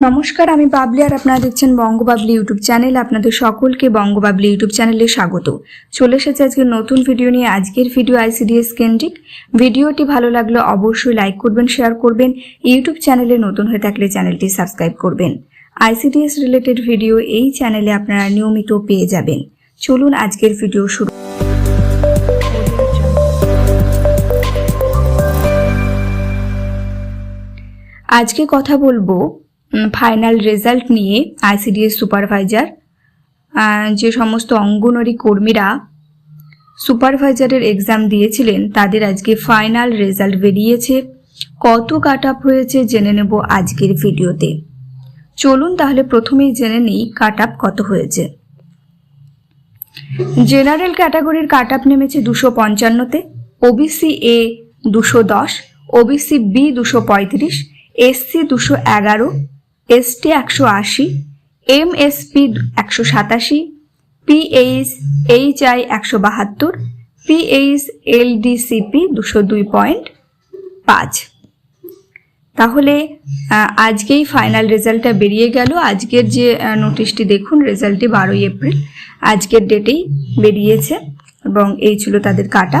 নমস্কার, আমি বাবলি আর আপনারা দেখছেন বঙ্গবাবলি ইউটিউব চ্যানেল। আপনাদের সকলকে বঙ্গবাবলি ইউটিউব চ্যানেলে স্বাগত। চলে এসেছে আজকে নতুন ভিডিও নিয়ে আজকের ভিডিও আইসিডিএস কেন্দ্রিক। ভিডিওটি ভালো লাগলে অবশ্যই লাইক করবেন, শেয়ার করবেন। ইউটিউব চ্যানেলে নতুন হয়ে থাকলে চ্যানেলটি সাবস্ক্রাইব করবেন। আইসিডিএস রিলেটেড ভিডিও এই চ্যানেলে আপনারা নিয়মিত পেয়ে যাবেন। চলুন আজকের ভিডিও শুরু। আজকে কথা বলব ফাইনাল রেজাল্ট নিয়ে আইসিডিএস সুপারভাইজার যে সমস্ত অঙ্গনওয়াড়ি কর্মীরা সুপারভাইজারের এক্সাম দিয়েছিলেন, তাদের আজকে ফাইনাল রেজাল্ট বেরিয়েছে। কত কাট আপ হয়েছে জেনে নেব আজকের ভিডিওতে। চলুন তাহলে প্রথমেই জেনে নিই কাট আপ কত হয়েছে। জেনারেল ক্যাটাগরির কাট আপ নেমেছে দুশো পঞ্চান্নতে ওবিসি এ দুশো দশ ওবিসি বি দুশো পঁয়ত্রিশ এসসি দুশো এগারো এসটি একশো আশি এমএসপি একশো সাতাশি পিএইচ এইচআই একশো বাহাত্তর পিএইচ এলডিসিপি দুশো দুই পয়েন্ট পাঁচ। তাহলে আজকেই ফাইনাল রেজাল্টটা বেরিয়ে গেল। আজকের যে নোটিশটি দেখুন রেজাল্টটি বারোই এপ্রিল। আজকের ডেটেই বেরিয়েছে এবং এই ছিল তাদের কাটা।